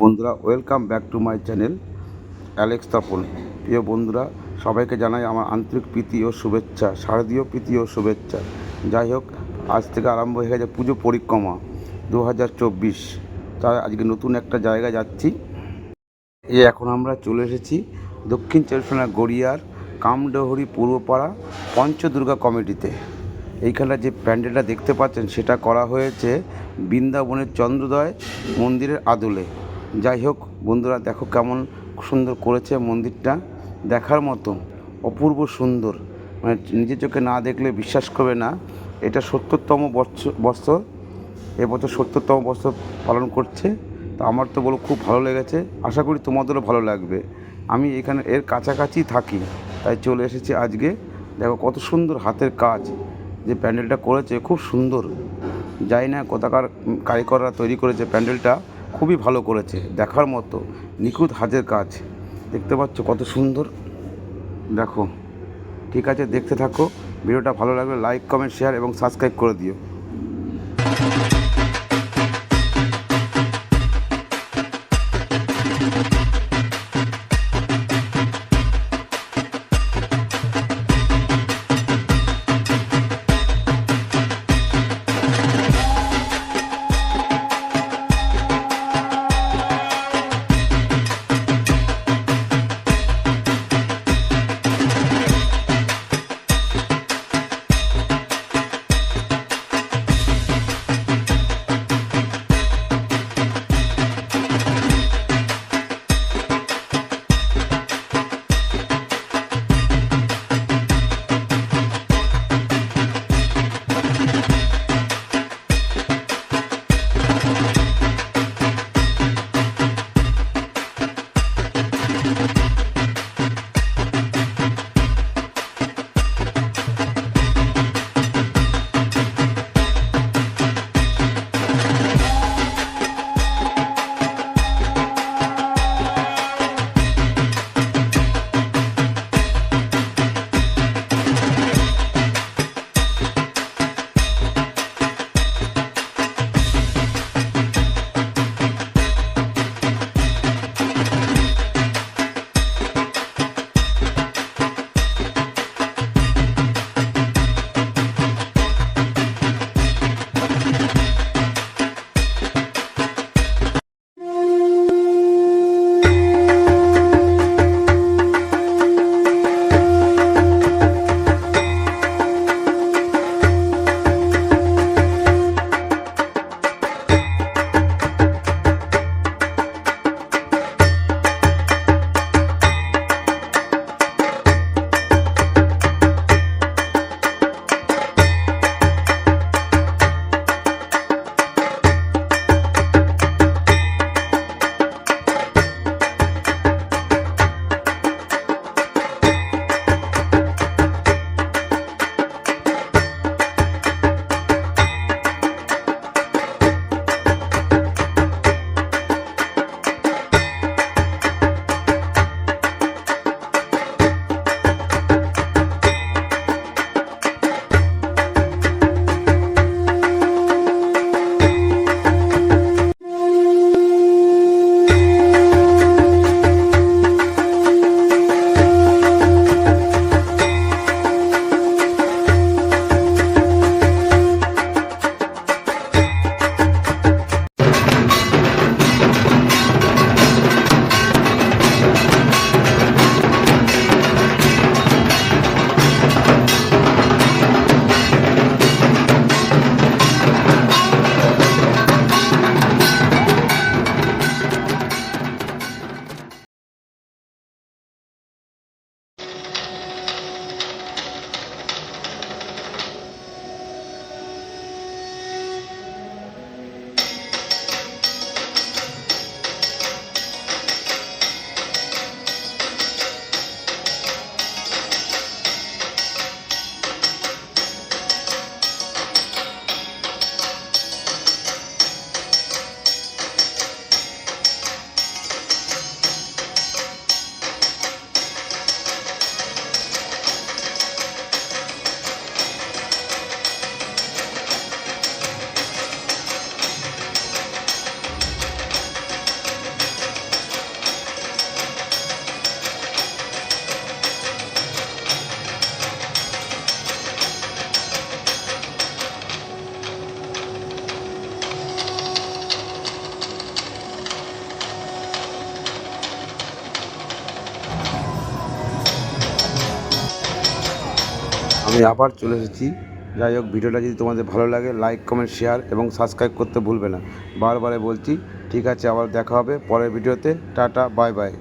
বন্ধুরা welcome back to my channel Alex Tapan প্রিয় বন্ধুরা, সবাইকে জানাই আমার আন্তরিক প্রীতি ও শুভেচ্ছা, শারদীয় প্রীতি ও শুভেচ্ছা। যাই হোক, আজ থেকে আরম্ভ হয়ে গেছে পুজো পরিক্রমা দু হাজার চব্বিশ। তাই আজকে নতুন একটা জায়গায় যাচ্ছি। এই এখন আমরা চলে এসেছি দক্ষিণ চব্বিশ গড়িয়ার কামডহরি পূর্বপাড়া পঞ্চদুর্গা কমিটিতে। এইখানটা যে প্যান্ডেলটা দেখতে পাচ্ছেন, সেটা করা হয়েছে বৃন্দাবনের চন্দ্রোদয় মন্দিরের আদলে। যাই হোক, বন্ধুরা, দেখো কেমন সুন্দর করেছে মন্দিরটা। দেখার মতো অপূর্ব সুন্দর। মানে নিজের চোখে না দেখলে বিশ্বাস করবে না। এটা সত্তরতম বৎসর বৎসর। এবছর সত্তরতম বছর পালন করছে। তা আমার তো বলো খুব ভালো লেগেছে। আশা করি তোমাদেরও ভালো লাগবে। আমি এখানে এর কাছাকাছি থাকি, তাই চলে এসেছি আজকে। দেখো কত সুন্দর হাতের কাজ। যে প্যান্ডেলটা করেছে, খুব সুন্দর। জানি না কোথাকার কারিগররা তৈরি করেছে প্যান্ডেলটা, খুবই ভালো করেছে, দেখার মতো। নিখুঁত হাতের কাজ। দেখতে পাচ্ছ কত সুন্দর। দেখো, ঠিক আছে, দেখতে থাকো। ভিডিওটা ভালো লাগলে লাইক কমেন্ট শেয়ার এবং সাবস্ক্রাইব করে দিও। আমি আবার চলে এসেছি। যাই হোক, ভিডিওটা যদি তোমাদের ভালো লাগে লাইক কমেন্ট শেয়ার এবং সাবস্ক্রাইব করতে ভুলবে না। বারবারে বলছি, ঠিক আছে, আবার দেখা হবে পরের ভিডিওতে। Tata bye bye